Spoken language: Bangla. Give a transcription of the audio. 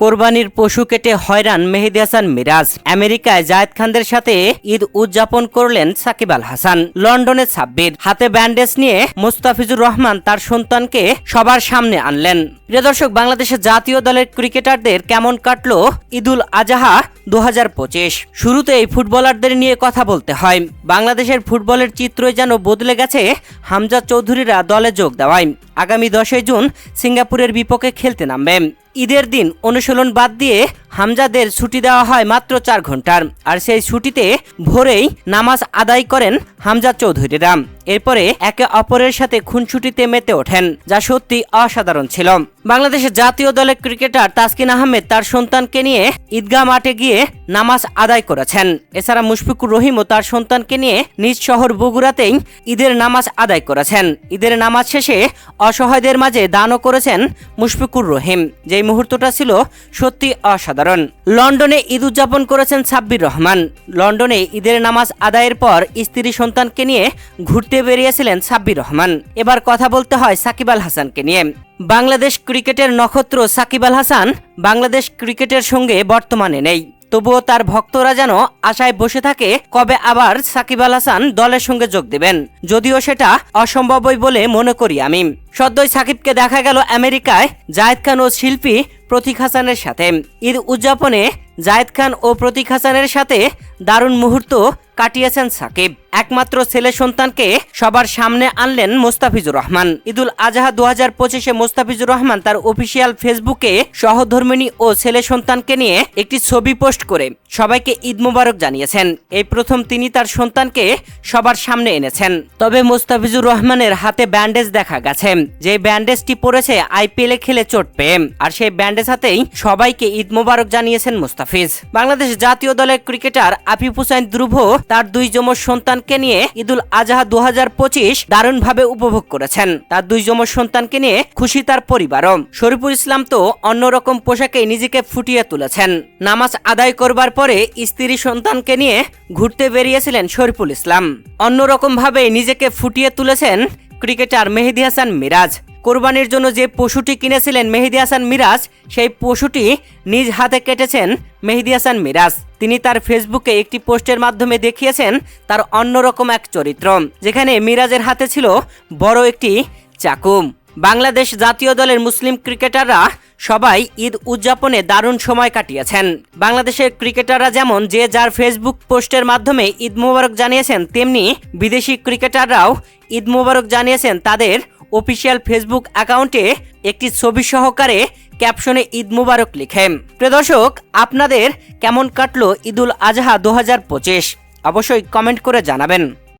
কোরবানির পশু কেটে হয়রান মেহেদি হাসান মিরাজ। আমেরিকায় জায়েদ খানদের সাথে ঈদ উদযাপন করলেন সাকিব আল হাসান। লন্ডনে ছাব্বির। হাতে ব্যান্ডেজ নিয়ে মুস্তাফিজুর রহমান তার সন্তানকে সবার সামনে আনলেন। প্রিয় দর্শক, বাংলাদেশের জাতীয় দলের ক্রিকেটারদের কেমন কাটলো ঈদুল আজাহা দু পঁচিশ? শুরুতেই ফুটবলারদের নিয়ে কথা বলতে হয়। বাংলাদেশের ফুটবলের চিত্রই যেন বদলে গেছে, হামজা চৌধুরীরা দলে যোগ দেওয়ায়। আগামী দশই জুন সিঙ্গাপুরের বিপক্ষে খেলতে নামবে। ঈদের দিন অনুশীলন বাদ দিয়ে হামজাদের ছুটি দেওয়া হয় মাত্র চার ঘণ্টার। আর সেই ছুটিতে ভোরেই নামাজ আদায় করেন হামজা চৌধুরীরা। এরপরে একে অপরের সাথে খুনছুটিতে মেতে ওঠেন, যা সত্যি অসাধারণ ছিল। বাংলাদেশের জাতীয় দলের ক্রিকেটার তাসকিন আহমেদ তার সন্তানকে নিয়ে ঈদগাহ মাঠে গিয়ে নামাজ আদায় করেছেন। এছাড়া মুশফিকুর রহিমও তার সন্তানকে নিয়ে নিজ শহর বগুড়াতেই ঈদের নামাজ আদায় করেছেন। ঈদের নামাজ শেষে অসহায়দের মাঝে দানও করেছেন মুশফিকুর রহিম। যেই মুহূর্তটা ছিল সত্যি অসাধারণ। লন্ডনে ঈদ উদযাপন করেছেন সাব্বির রহমান। লন্ডনে ঈদের নামাজ আদায়ের পর স্ত্রী সন্তানকে নিয়ে ঘুরতে বেরিয়েছিলেন সাব্বির রহমান। এবার কথা বলতে হয় সাকিব আল হাসানকে নিয়ে। বাংলাদেশ ক্রিকেটের নক্ষত্র সাকিব আল হাসান বাংলাদেশ ক্রিকেটের সঙ্গে বর্তমানে নেই। তবুও তার ভক্তরা যেন আশায় বসে থাকে, কবে আবার সাকিব আল হাসান দলের সঙ্গে যোগ দেবেন? যদিও সেটা অসম্ভবই বলে মনে করি আমি। সদ্যই সাকিবকে দেখা গেল আমেরিকায় জায়েদ খান ও শিল্পী প্রতীক হাসানের সাথে। ঈদ উদযাপনে জায়েদ খান ও প্রতীক হাসানের সাথে দারুণ মুহূর্ত কাটিয়েছেন সাকিব। একমাত্র ছেলে সন্তানকে সবার সামনে আনলেন মোস্তাফিজুর রহমান। ঈদুল আজহা দু হাজার পঁচিশে মোস্তাফিজুর রহমান তার অফিসিয়াল ফেসবুকে সহধর্মিনী ও ছেলে সন্তানকে নিয়ে একটি ছবি পোস্ট করে সবাইকে ঈদ মোবারক জানিয়েছেন। এই প্রথম তিনি তার সন্তানকে সবার সামনে এনেছেন। তবে মোস্তাফিজুর রহমানের হাতে ব্যান্ডেজ দেখা গেছে। যে ব্যান্ডেজটি পড়েছে আইপিএলে খেলে চোট পেয়ে। আর সেই ব্যান্ডেজ হাতেই সবাইকে ঈদ মোবারক জানিয়েছেন মোস্তাফিজ। বাংলাদেশ জাতীয় দলের ক্রিকেটার আফিফ হুসাইন ধ্রুব তার দুই যমজ সন্তানকে নিয়ে ঈদুল আজহা দু হাজার পঁচিশ দারুণভাবে উপভোগ করেছেন। তার দুই যমজ সন্তানকে নিয়ে খুশি তার পরিবারও। শরীফুল ইসলাম তো অন্যরকম পোশাকে নিজেকে ফুটিয়ে তুলেছেন। নামাজ আদায় করবার পরে স্ত্রী সন্তানকে নিয়ে ঘুরতে বেরিয়েছিলেন শরীফুল ইসলাম। অন্যরকম ভাবে নিজেকে ফুটিয়ে তুলেছেন ক্রিকেটার মেহেদি হাসান মিরাজ। কোরবানির জন্য যে পশুটি কিনেছিলেন মেহেদি হাসান মিরাজ, সেই পশুটি নিজ হাতে কেটেছেন মেহেদি হাসান মিরাজ। তিনি তার ফেসবুকে একটি পোস্টের মাধ্যমে দেখিয়েছেন তার অন্যরকম এক চরিত্র, যেখানে মিরাজের হাতে ছিল বড় একটি চাকুম। বাংলাদেশ জাতীয় দলের মুসলিম ক্রিকেটাররা সবাই ঈদ উদযাপনে দারুণ সময় কাটিয়েছেন। বাংলাদেশের ক্রিকেটাররা যেমন যে যার ফেসবুক পোস্টের মাধ্যমে ঈদ মোবারক জানিয়েছেন, তেমনি বিদেশি ক্রিকেটাররাও ঈদ মোবারক জানিয়েছেন তাদের অফিসিয়াল ফেসবুক অ্যাকাউন্টে একটি ছবি সহকারে ক্যাপশনে ঈদ মুবারক লিখেন প্রিয় দর্শক, আপনাদের কেমন কাটলো ঈদুল আজহা দু হাজার পঁচিশ? অবশ্যই কমেন্ট করে জানাবেন।